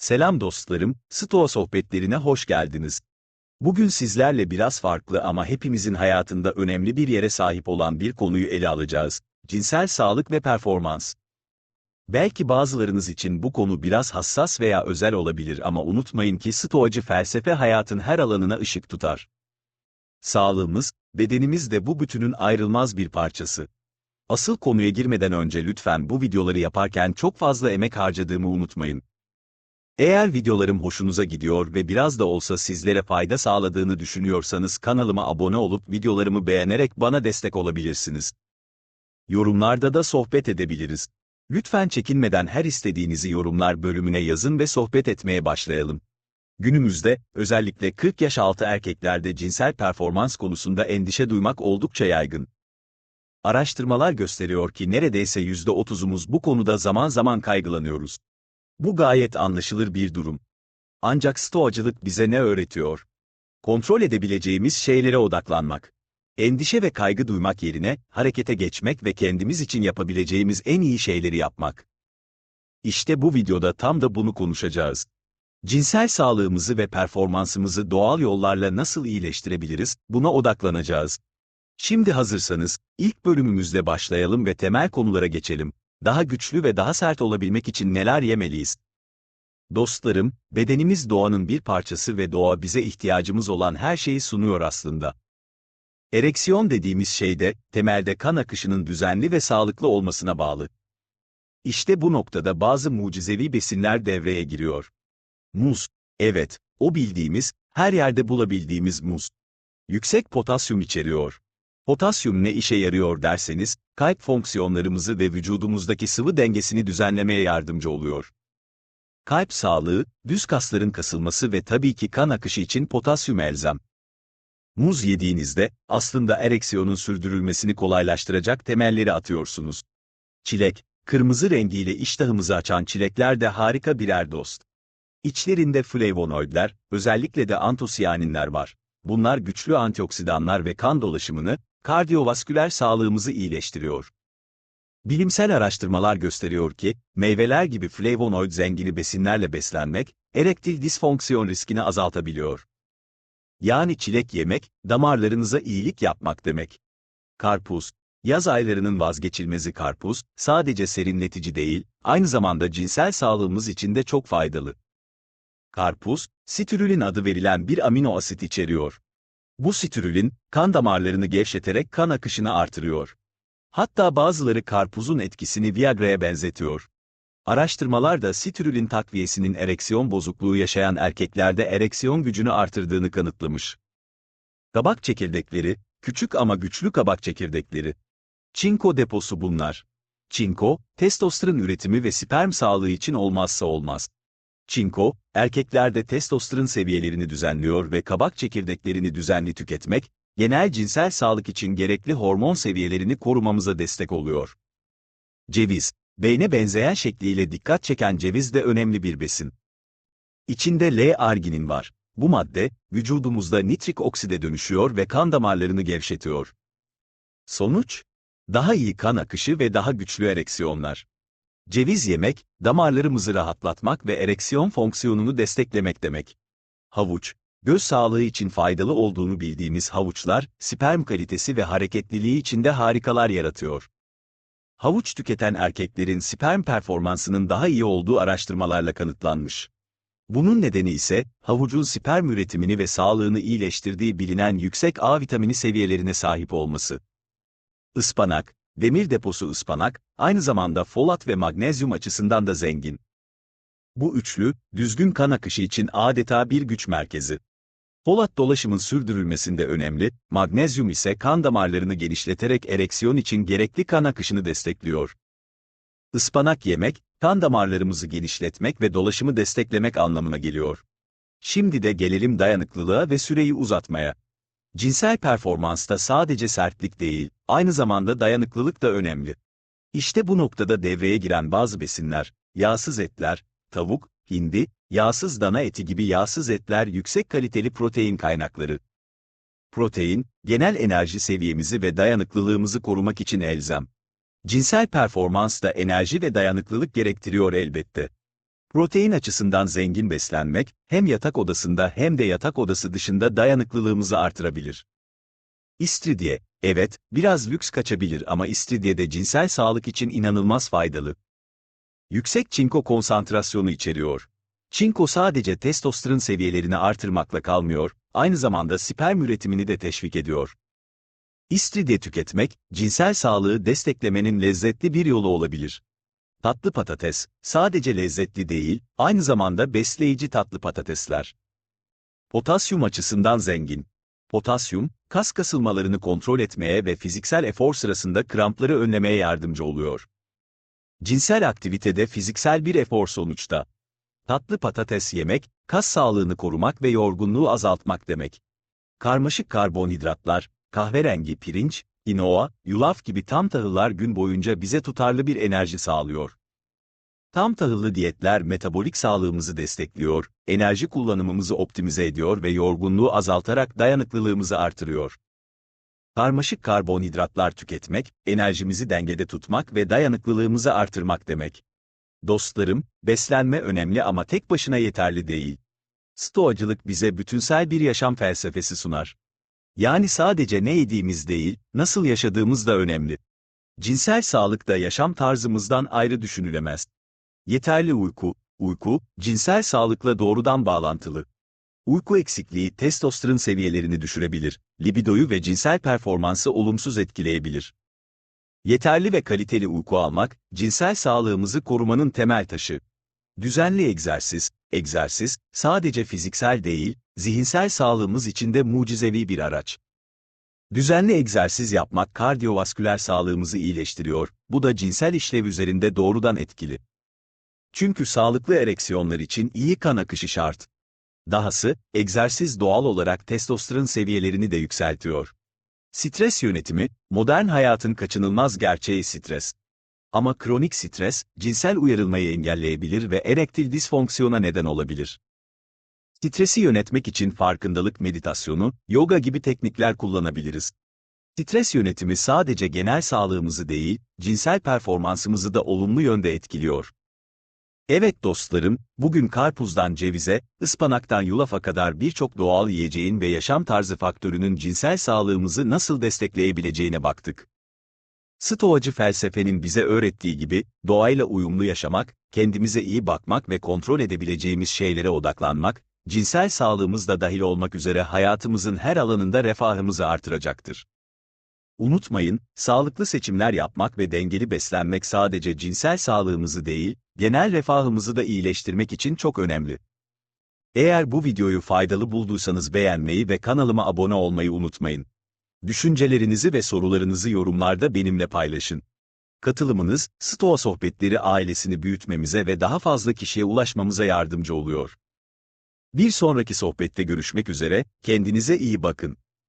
Selam dostlarım, Stoa sohbetlerine hoş geldiniz. Bugün sizlerle biraz farklı ama hepimizin hayatında önemli bir yere sahip olan bir konuyu ele alacağız. Cinsel sağlık ve performans. Belki bazılarınız için bu konu biraz hassas veya özel olabilir ama unutmayın ki Stoacı felsefe hayatın her alanına ışık tutar. Sağlığımız, bedenimiz de bu bütünün ayrılmaz bir parçası. Asıl konuya girmeden önce lütfen bu videoları yaparken çok fazla emek harcadığımı unutmayın. Eğer videolarım hoşunuza gidiyor ve biraz da olsa sizlere fayda sağladığını düşünüyorsanız kanalıma abone olup videolarımı beğenerek bana destek olabilirsiniz. Yorumlarda da sohbet edebiliriz. Lütfen çekinmeden her istediğinizi yorumlar bölümüne yazın ve sohbet etmeye başlayalım. Günümüzde, özellikle 40 yaş altı erkeklerde cinsel performans konusunda endişe duymak oldukça yaygın. Araştırmalar gösteriyor ki neredeyse %30'umuz bu konuda zaman zaman kaygılanıyoruz. Bu gayet anlaşılır bir durum. Ancak stoacılık bize ne öğretiyor? Kontrol edebileceğimiz şeylere odaklanmak. Endişe ve kaygı duymak yerine, harekete geçmek ve kendimiz için yapabileceğimiz en iyi şeyleri yapmak. İşte bu videoda tam da bunu konuşacağız. Cinsel sağlığımızı ve performansımızı doğal yollarla nasıl iyileştirebiliriz, buna odaklanacağız. Şimdi hazırsanız, ilk bölümümüzle başlayalım ve temel konulara geçelim daha güçlü ve daha sert olabilmek için neler yemeliyiz? Dostlarım, bedenimiz doğanın bir parçası ve doğa bize ihtiyacımız olan her şeyi sunuyor aslında. Ereksiyon dediğimiz şey de, temelde kan akışının düzenli ve sağlıklı olmasına bağlı. İşte bu noktada bazı mucizevi besinler devreye giriyor. Muz, evet, o bildiğimiz, her yerde bulabildiğimiz muz. Yüksek potasyum içeriyor. Potasyum ne işe yarıyor derseniz, kalp fonksiyonlarımızı ve vücudumuzdaki sıvı dengesini düzenlemeye yardımcı oluyor. Kalp sağlığı, düz kasların kasılması ve tabii ki kan akışı için potasyum elzem. Muz yediğinizde, aslında ereksiyonun sürdürülmesini kolaylaştıracak temelleri atıyorsunuz. Çilek, kırmızı rengiyle iştahımızı açan çilekler de harika birer dost. İçlerinde flavonoidler, özellikle de antosiyaninler var. Bunlar güçlü antioksidanlar ve kan dolaşımını, kardiyovasküler sağlığımızı iyileştiriyor. Bilimsel araştırmalar gösteriyor ki, meyveler gibi flavonoid zengini besinlerle beslenmek, erektil disfonksiyon riskini azaltabiliyor. Yani çilek yemek, damarlarınıza iyilik yapmak demek. Karpuz, yaz aylarının vazgeçilmezi karpuz, sadece serinletici değil, aynı zamanda cinsel sağlığımız için de çok faydalı. Karpuz, sitrulin adı verilen bir amino asit içeriyor. Bu sitrulin, kan damarlarını gevşeterek kan akışını artırıyor. Hatta bazıları karpuzun etkisini Viagra'ya benzetiyor. Araştırmalar da sitrulin takviyesinin ereksiyon bozukluğu yaşayan erkeklerde ereksiyon gücünü artırdığını kanıtlamış. Kabak çekirdekleri, küçük ama güçlü kabak çekirdekleri. Çinko deposu bunlar. Çinko, testosteron üretimi ve sperm sağlığı için olmazsa olmaz. Çinko, erkeklerde testosteron seviyelerini düzenliyor ve kabak çekirdeklerini düzenli tüketmek, genel cinsel sağlık için gerekli hormon seviyelerini korumamıza destek oluyor. Ceviz, beyne benzeyen şekliyle dikkat çeken ceviz de önemli bir besin. İçinde L-arginin var. Bu madde, vücudumuzda nitrik okside dönüşüyor ve kan damarlarını gevşetiyor. Sonuç? Daha iyi kan akışı ve daha güçlü ereksiyonlar. Ceviz yemek, damarlarımızı rahatlatmak ve ereksiyon fonksiyonunu desteklemek demek. Havuç, göz sağlığı için faydalı olduğunu bildiğimiz havuçlar, sperm kalitesi ve hareketliliği içinde harikalar yaratıyor. Havuç tüketen erkeklerin sperm performansının daha iyi olduğu araştırmalarla kanıtlanmış. Bunun nedeni ise, havucun sperm üretimini ve sağlığını iyileştirdiği bilinen yüksek A vitamini seviyelerine sahip olması. Ispanak, demir deposu ıspanak, aynı zamanda folat ve magnezyum açısından da zengin. Bu üçlü, düzgün kan akışı için adeta bir güç merkezi. Folat dolaşımın sürdürülmesinde önemli, magnezyum ise kan damarlarını genişleterek ereksiyon için gerekli kan akışını destekliyor. Ispanak yemek, kan damarlarımızı genişletmek ve dolaşımı desteklemek anlamına geliyor. Şimdi de gelelim dayanıklılığa ve süreyi uzatmaya. Cinsel performansta sadece sertlik değil, aynı zamanda dayanıklılık da önemli. İşte bu noktada devreye giren bazı besinler, yağsız etler, tavuk, hindi, yağsız dana eti gibi yağsız etler yüksek kaliteli protein kaynakları. Protein, genel enerji seviyemizi ve dayanıklılığımızı korumak için elzem. Cinsel performans da enerji ve dayanıklılık gerektiriyor elbette. Protein açısından zengin beslenmek, hem yatak odasında hem de yatak odası dışında dayanıklılığımızı artırabilir. İstiridye, evet, biraz lüks kaçabilir ama istiridye de cinsel sağlık için inanılmaz faydalı. Yüksek çinko konsantrasyonu içeriyor. Çinko sadece testosteron seviyelerini artırmakla kalmıyor, aynı zamanda sperm üretimini de teşvik ediyor. İstiridye tüketmek, cinsel sağlığı desteklemenin lezzetli bir yolu olabilir. Tatlı patates, sadece lezzetli değil, aynı zamanda besleyici tatlı patatesler. Potasyum açısından zengin. Potasyum, kas kasılmalarını kontrol etmeye ve fiziksel efor sırasında krampları önlemeye yardımcı oluyor. Cinsel aktivitede fiziksel bir efor sonuçta. Tatlı patates yemek, kas sağlığını korumak ve yorgunluğu azaltmak demek. Karmaşık karbonhidratlar, kahverengi pirinç, inoa, yulaf gibi tam tahıllar gün boyunca bize tutarlı bir enerji sağlıyor. Tam tahıllı diyetler metabolik sağlığımızı destekliyor, enerji kullanımımızı optimize ediyor ve yorgunluğu azaltarak dayanıklılığımızı artırıyor. Karmaşık karbonhidratlar tüketmek, enerjimizi dengede tutmak ve dayanıklılığımızı artırmak demek. Dostlarım, beslenme önemli ama tek başına yeterli değil. Stoacılık bize bütünsel bir yaşam felsefesi sunar. Yani sadece ne yediğimiz değil, nasıl yaşadığımız da önemli. Cinsel sağlık da yaşam tarzımızdan ayrı düşünülemez. Yeterli uyku, uyku, cinsel sağlıkla doğrudan bağlantılı. Uyku eksikliği testosteron seviyelerini düşürebilir, libidoyu ve cinsel performansı olumsuz etkileyebilir. Yeterli ve kaliteli uyku almak, cinsel sağlığımızı korumanın temel taşı. Düzenli egzersiz, egzersiz, sadece fiziksel değil, zihinsel sağlığımız için de mucizevi bir araç. Düzenli egzersiz yapmak kardiyovasküler sağlığımızı iyileştiriyor, bu da cinsel işlev üzerinde doğrudan etkili. Çünkü sağlıklı ereksiyonlar için iyi kan akışı şart. Dahası, egzersiz doğal olarak testosteron seviyelerini de yükseltiyor. Stres yönetimi, modern hayatın kaçınılmaz gerçeği stres. Ama kronik stres, cinsel uyarılmayı engelleyebilir ve erektil disfonksiyona neden olabilir. Stresi yönetmek için farkındalık meditasyonu, yoga gibi teknikler kullanabiliriz. Stres yönetimi sadece genel sağlığımızı değil, cinsel performansımızı da olumlu yönde etkiliyor. Evet dostlarım, bugün karpuzdan cevize, ıspanaktan yulafa kadar birçok doğal yiyeceğin ve yaşam tarzı faktörünün cinsel sağlığımızı nasıl destekleyebileceğine baktık. Stoacı felsefenin bize öğrettiği gibi, doğayla uyumlu yaşamak, kendimize iyi bakmak ve kontrol edebileceğimiz şeylere odaklanmak, cinsel sağlığımız da dahil olmak üzere hayatımızın her alanında refahımızı artıracaktır. Unutmayın, sağlıklı seçimler yapmak ve dengeli beslenmek sadece cinsel sağlığımızı değil, genel refahımızı da iyileştirmek için çok önemli. Eğer bu videoyu faydalı bulduysanız beğenmeyi ve kanalıma abone olmayı unutmayın. Düşüncelerinizi ve sorularınızı yorumlarda benimle paylaşın. Katılımınız, Stoa Sohbetleri ailesini büyütmemize ve daha fazla kişiye ulaşmamıza yardımcı oluyor. Bir sonraki sohbette görüşmek üzere, kendinize iyi bakın.